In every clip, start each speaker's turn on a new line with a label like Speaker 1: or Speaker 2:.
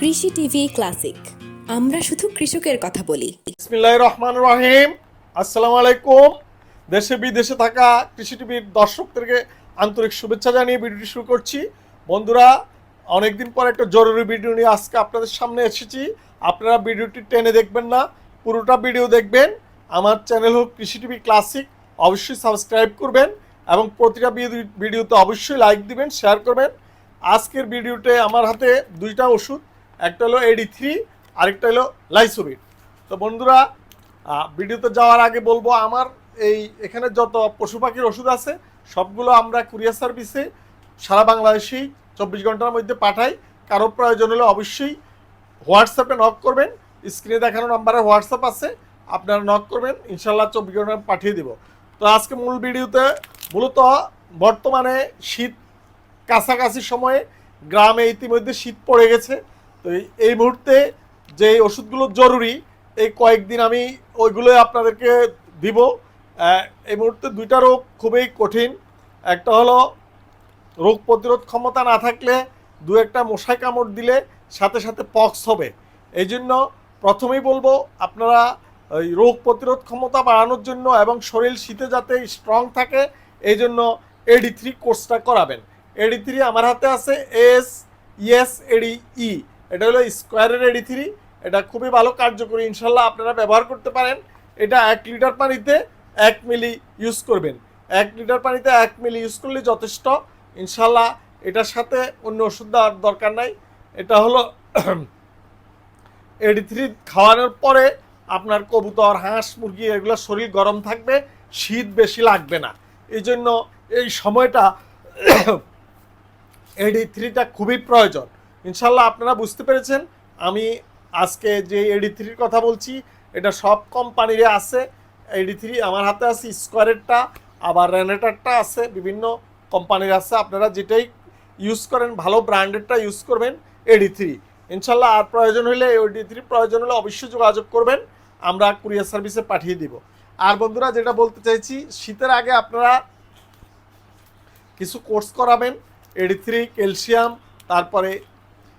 Speaker 1: কৃষি TV classic. আমরা শুধু কৃষকের কথা বলি।
Speaker 2: বিসমিল্লাহ রহমান রহিম আসসালামু আলাইকুম দেশে বিদেশে থাকা কৃষি টিভির দর্শকদেরকে আন্তরিক শুভেচ্ছা জানিয়ে ভিডিওটি শুরু করছি। বন্ধুরা, অনেকদিন পর একটা জরুরি ভিডিও নিয়ে আজকে আপনাদের সামনে এসেছি। আপনারা ভিডিওটি টেনে দেখবেন না, পুরোটা ভিডিও দেখবেন। আমার চ্যানেল হোক কৃষি টিভি ক্লাসিক। অবশ্যই সাবস্ক্রাইব করবেন এবং প্রতিটা ভিডিও- ভিডিওতে অবশ্যই লাইক দিবেন, শেয়ার করবেন। আজকের ভিডিওতে আমার হাতে দুইটা ওষুধ একটা হলো এডি থ্রি আরেকটা হলো লাইসোবিট তো বন্ধুরা ভিডিওতে যাওয়ার আগে বলব, আমার এই এখানে যত পশু পাখির ওষুধ আছে, সবগুলো আমরা কুরিয়ার সার্ভিসে সারা বাংলাদেশেই চব্বিশ ঘণ্টার মধ্যে পাঠাই। কারও প্রয়োজন হলে অবশ্যই হোয়াটসঅ্যাপে নক করবেন। স্ক্রিনে দেখানো নাম্বারে হোয়াটসঅ্যাপ আছে, আপনারা নক করবেন, ইনশাল্লাহ চব্বিশ ঘণ্টা পাঠিয়ে দিব। তো আজকে মূল ভিডিওতে মূলত বর্তমানে শীত কাছাকাছি সময়ে গ্রামে ইতিমধ্যে শীত পড়ে গেছে। তো এই- মুহূর্তে যে ওষুধগুলো জরুরি, এই কয়েকদিন আমি ওইগুলোই আপনাদেরকে দিব। এই মুহূর্তে দুইটা রোগ খুবই কঠিন। একটা হলো রোগ প্রতিরোধ ক্ষমতা না থাকলে দু একটা মশায় কামড় দিলে সাথে সাথে পক্স হবে। এই জন্য প্রথমেই বলব, আপনারা ওই রোগ প্রতিরোধ ক্ষমতা বাড়ানোর জন্য এবং শরীর শীতে যাতে স্ট্রং থাকে, এই জন্য এডি থ্রি কোর্সটা করাবেন। এডি থ্রি আমার হাতে আছে এস ইএস এডি ই এটা হলো স্কোয়ারের এডি থ্রি এটা খুবই ভালো কার্যকরী ইনশাল্লাহ আপনারা ব্যবহার করতে পারেন। এটা এক লিটার পানিতে এক মিলি ইউজ করবেন। এক লিটার পানিতে এক মিলি ইউজ করলে যথেষ্ট। ইনশাল্লাহ এটার সাথে অন্য ওষুধ দেওয়ার দরকার নাই। এটা হলো এডি থ্রি খাওয়ানোর পরে আপনার কবুতর, হাঁস, মুরগি, এগুলো শরীর গরম থাকবে, শীত বেশি লাগবে না। এই জন্য এই সময়টা এডি থ্রিটা খুবই প্রয়োজন। ইনশাল্লাহ আপনারা বুঝতে পেরেছেন, আমি আজকে যে এডি থ্রির কথা বলছি, এটা সব কোম্পানিরে আছে এডি থ্রি আমার হাতে আছে স্কোয়ারেরটা আবার রেনেটারটা আছে, বিভিন্ন কোম্পানির আছে, আপনারা যেটাই ইউজ করেন, ভালো ব্র্যান্ডেরটা ইউজ করবেন এডি থ্রি ইনশাল্লাহ আর প্রয়োজন হলে এডি থ্রি প্রয়োজন হলে অবশ্যই যোগাযোগ করবেন, আমরা কুরিয়ার সার্ভিসে পাঠিয়ে দিব। আর বন্ধুরা, যেটা বলতে চাইছি, শীতের আগে আপনারা কিছু কোর্স করাবেন এডি থ্রি ক্যালসিয়াম তারপরে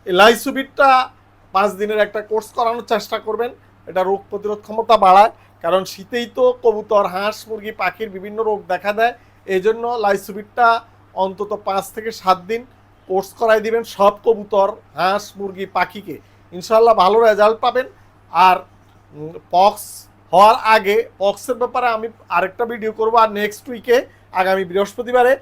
Speaker 2: লাইসুবিটটা পাঁচ দিনের একটা কোর্স করানোর চেষ্টা করবেন। এটা রোগ প্রতিরোধ ক্ষমতা বাড়ায়, কারণ শীতেই তো কবুতর, হাঁস, মুরগি, পাখির বিভিন্ন রোগ দেখা দেয়। এই জন্য লাইসুবিটটা অন্তত পাঁচ থেকে সাত দিন কোর্স করাই দিবেন সব কবুতর, হাঁস, মুরগি, পাখিকে। ইনশাল্লাহ ভালো রেজাল্ট পাবেন। আর পক্স হওয়ার আগে, পক্সের ব্যাপারে আমি আরেকটা ভিডিও করব, আর নেক্সট উইকে আগামী বৃহস্পতিবারে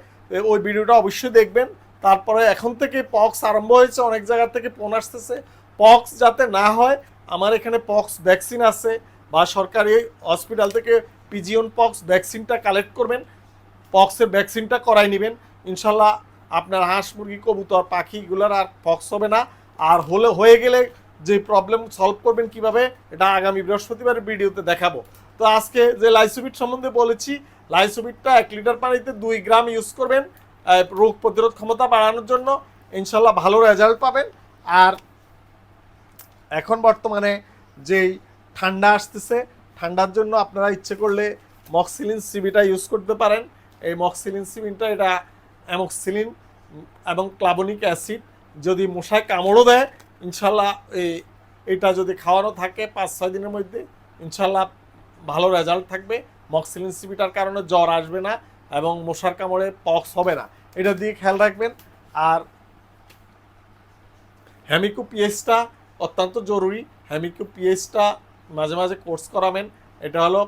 Speaker 2: ওই ভিডিওটা অবশ্যই দেখবেন। তারপরে এখন থেকে পক্স আরম্ভ হয়েছে, অনেক জায়গা থেকে ফোন আসতেছে। পক্স যাতে না হয়, আমার এখানে পক্স ভ্যাকসিন আছে বা সরকারি হসপিটাল থেকে পিজিওন পক্স ভ্যাকসিনটা কালেক্ট করবেন, পক্সের ভ্যাকসিনটা করাই নেবেন। ইনশাল্লাহ আপনার হাঁস, মুরগি, কবুতর পাখিগুলোর আর পক্স হবে না। আর হলে হয়ে গেলে যে প্রবলেম সলভ করবেন কীভাবে, এটা আগামী বৃহস্পতিবারের ভিডিওতে দেখাবো। তো আজকে যে লাইসোবিট সম্বন্ধে বলেছি লাইসোবিটটা এক লিটার পানিতে দুই গ্রাম ইউজ করবেন। রোগ প্রতিরোধ ক্ষমতা বাড়ানোর জন্য ইনশাল্লাহ ভালো রেজাল্ট পাবেন। আর এখন বর্তমানে যেই ঠান্ডা আসতেছে, ঠান্ডার জন্য আপনারা ইচ্ছে করলে মক্সিলিন সিবিটা ইউজ করতে পারেন। এই মক্সিলিন সিবিনটা এটা অ্যামক্সিলিন এবং ক্লাবনিক অ্যাসিড যদি মশায় কামড়ও দেয় ইনশাল্লাহ এই, এটা যদি খাওয়ানো থাকে পাঁচ, ছয় দিনের মধ্যে ইনশাল্লাহ ভালো রেজাল্ট থাকবে। মক্সিলিন সিবিটার কারণে জ্বর আসবে না এবং মশার কামড়ে পক্স হবে না। এটা দিয়ে খেয়াল রাখবেন। আর হ্যামিকো পিএইচটা অত্যন্ত জরুরি। হ্যামিকো পিএইচটা মাঝে মাঝে কোর্স করাবেন। এটা হলো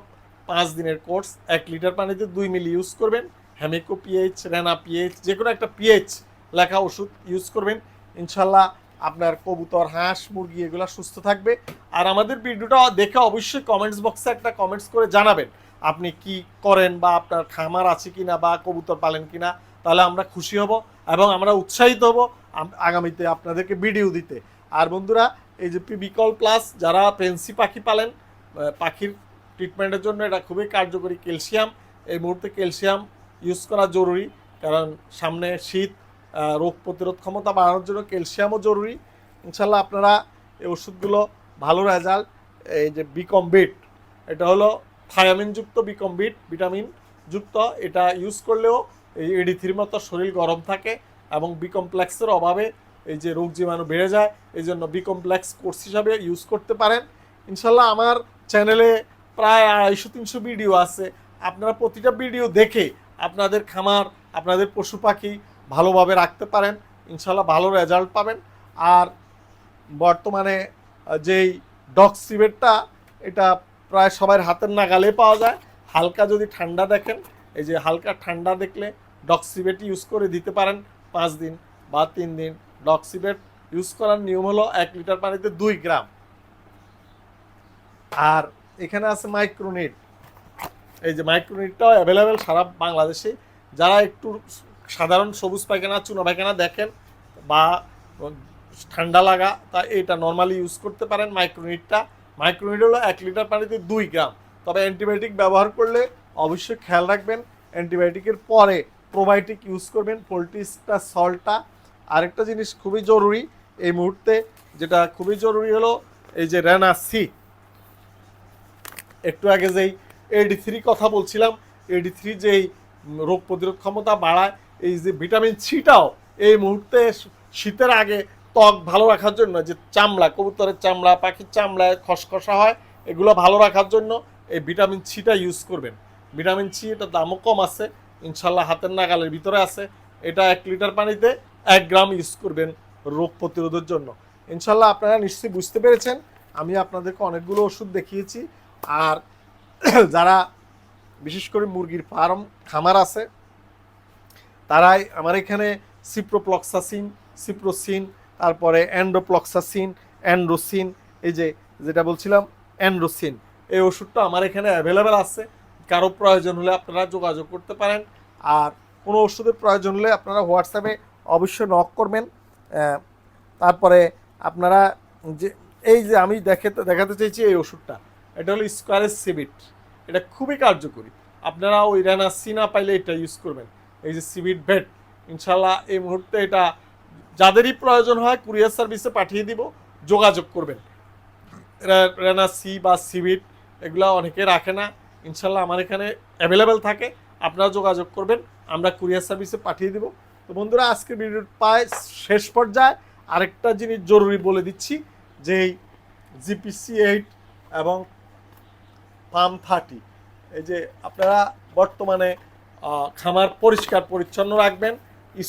Speaker 2: পাঁচ দিনের কোর্স, এক লিটার পানিতে দুই মিলি ইউজ করবেন। হ্যামিকো পিএইচ, রেনা পিএইচ যে কোনো একটা পিএইচ লেখা ওষুধ ইউজ করবেন। ইনশাল্লাহ আপনার কবুতর, হাঁস, মুরগি এগুলো সুস্থ থাকবে। আর আমাদের ভিডিওটা দেখে অবশ্যই কমেন্টস বক্সে একটা কমেন্টস করে জানাবেন। আপনি কি করেন বা আপনার খামার আছে কিনা বা কবুতর পালেন কিনা তাহলে আমরা খুশি হব এবং আমরা উৎসাহিত হব আগামীতে আপনাদেরকে ভিডিও দিতে। আর বন্ধুরা, এই যে বিকল প্লাস যারা পেন্সি পাখি পালেন পাখির ট্রিটমেন্টের জন্য এটা খুবই কার্যকরী ক্যালসিয়াম। এই মুহূর্তে ক্যালসিয়াম ইউজ করা জরুরি, কারণ সামনে শীত রোগ প্রতিরোধ ক্ষমতা বাড়ানোর জন্য ক্যালসিয়ামও জরুরি। ইনশাল্লাহ আপনারা এই ওষুধগুলো ভালো রেজাল্ট এই যে বিকমবিট এটা হলো থায়ামিনযুক্ত বিকমবিট ভিটামিন যুক্ত, এটা ইউজ করলেও এই এডি থ্রির মতো শরীর গরম থাকে এবং বি কমপ্লেক্সের অভাবে এই যে রোগ জীবাণু বেড়ে যায়, এই জন্য বি কমপ্লেক্স কোর্স হিসাবে ইউজ করতে পারেন। ইনশাল্লাহ আমার চ্যানেলে প্রায় আড়াইশো, তিনশো ভিডিও আছে। আপনারা প্রতিটা ভিডিও দেখে আপনাদের খামার, আপনাদের পশু পাখি ভালোভাবে রাখতে পারেন। ইনশাল্লাহ ভালো রেজাল্ট পাবেন। আর বর্তমানে যেই ডগ সিভেটটা এটা প্রায় সবার হাতের নাগালে পাওয়া যায়। হালকা যদি ঠান্ডা দেখেন এই যে হালকা ঠান্ডা দেখলে ডগ সিভেট ইউজ করে দিতে পারেন পাঁচ দিন বা তিন দিন। ডগ সিভেট ইউজ করার নিয়ম হলো এক লিটার পানিতে দুই গ্রাম। আর এখানে আছে মাইক্রোনিট এই যে মাইক্রোনিটটাও অ্যাভেলেবেল সারা বাংলাদেশে। যারা একটু সাধারণ সবুজ পায়খানা, চুনা পায়খানা দেখেন বা ঠান্ডা লাগা, তা এটা নর্মালি ইউজ করতে পারেন মাইক্রোনিটটা মাইক্রোনিট হলো এক লিটার পানিতে দুই গ্রাম। তবে অ্যান্টিবায়োটিক ব্যবহার করলে অবশ্যই খেয়াল রাখবেন অ্যান্টিবায়োটিকের পরে প্রোবায়োটিক ইউজ করবেন পোলট্রিসটা সল্টটা আরেকটা জিনিস খুবই জরুরি এই মুহূর্তে, যেটা খুবই জরুরি হলো এই যে রেনা সি একটু আগে যেই এডি থ্রি কথা বলছিলাম এডি থ্রি যেই রোগ প্রতিরোধ ক্ষমতা বাড়ায়, এই যে ভিটামিন সিটাও এই মুহূর্তে শীতের আগে ত্বক ভালো রাখার জন্য, যে চামড়া, কবুতরের চামড়া, পাখির চামড়ায় খসখসা হয়, এগুলো ভালো রাখার জন্য এই ভিটামিন সিটা ইউজ করবেন। ভিটামিন সি, এটার দামও কম আছে। ইনশাল্লাহ হাতের নাগালের ভিতরে আছে। এটা এক লিটার পানিতে এক গ্রাম ইউজ করবেন রোগ প্রতিরোধের জন্য। ইনশাল্লাহ আপনারা নিশ্চয়ই বুঝতে পেরেছেন। আমি আপনাদেরকে অনেকগুলো ওষুধ দেখিয়েছি। আর যারা বিশেষ করে মুরগির ফার্ম, খামার আছে, তারাই আমার এখানে সিপ্রোপ্লক্সাসিন সিপ্রোসিন তারপরে অ্যান্ড্রোপ্লক্সাসিন অ্যান্ড্রোসিন এই যে যেটা বলছিলাম অ্যান্ড্রোসিন এই ওষুধটা আমার এখানে অ্যাভেলেবেল আছে। কারও প্রয়োজন হলে আপনারা যোগাযোগ করতে পারেন। আর কোনো ওষুধের প্রয়োজন হলে আপনারা হোয়াটসঅ্যাপে অবশ্যই নক করবেন। তারপরে আপনারা যে, এই যে আমি দেখে, দেখাতে চাইছি এই ওষুধটা। এটা হলো স্কোয়ারের সিবিট এটা খুবই কার্যকরী। আপনারা ওই রেনা না পাইলে এটা ইউজ করবেন। এই যে সিবিট ভেট ইনশাল্লাহ এই মুহূর্তে এটা যাদেরই প্রয়োজন হয় কুরিয়ার সার্ভিসে পাঠিয়ে দিব, যোগাযোগ করবেন। রে- রেনা সি বা সিবিট এগুলো অনেকে রাখে না। ইনশাল্লাহ আমার এখানে অ্যাভেলেবেল থাকে। আপনারা যোগাযোগ করবেন, আমরা কুরিয়ার সার্ভিসে পাঠিয়ে দিব। তো বন্ধুরা, আজকের ভিডিওর প্রায় শেষ পর্যায়ে আরেকটা জিনিস জরুরি বলে দিচ্ছি, যে এই জিপিসি এইট এবং পাম থার্টি এই যে আপনারা বর্তমানে খামার পরিষ্কার পরিচ্ছন্ন রাখবেন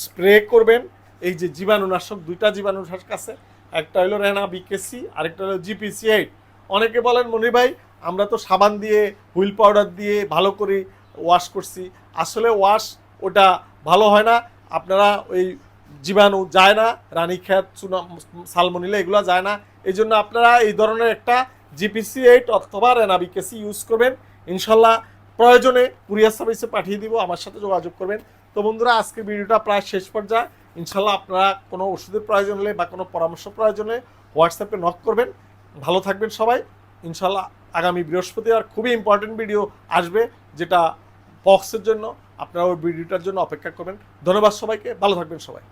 Speaker 2: স্প্রে করবেন। এই যে জীবাণুনাশক, দুইটা জীবাণুনাশক আছে। একটা হলো রেনা বিকেসি আরেকটা হলো জিপিসি এইট অনেকে বলেন, মনির ভাই আমরা তো সাবান দিয়ে, হুইল পাউডার দিয়ে ভালো করে ওয়াশ করছি। আসলে ওয়াশ ওটা ভালো হয় না। আপনারা ওই জীবাণু যায় না, রানীক্ষেত চুনা সালমনিলা এগুলো যায় না। এই জন্য আপনারা এই ধরনের একটা জিপিসি এইট অথবা রেনাবিকেসি ইউজ করবেন। ইনশাল্লাহ প্রয়োজনে কুরিয়ার সার্ভিসে পাঠিয়ে দিব, আমার সাথে যোগাযোগ করবেন। তো বন্ধুরা আজকের ভিডিওটা প্রায় শেষ পর্যায়ে। ইনশাল্লাহ আপনারা কোনো ওষুধের প্রয়োজন হলে বা কোনো পরামর্শ প্রয়োজন হোয়াটসঅ্যাপে নক করবেন। ভালো থাকবেন সবাই। ইনশাল্লাহ আগামী বৃহস্পতিবার খুবই ইম্পর্টেন্ট ভিডিও আসবে, যেটা বক্সের জন্য। আপনারা ওই ভিডিওটার জন্য অপেক্ষা করবেন। ধন্যবাদ সবাইকে। ভালো থাকবেন সবাই।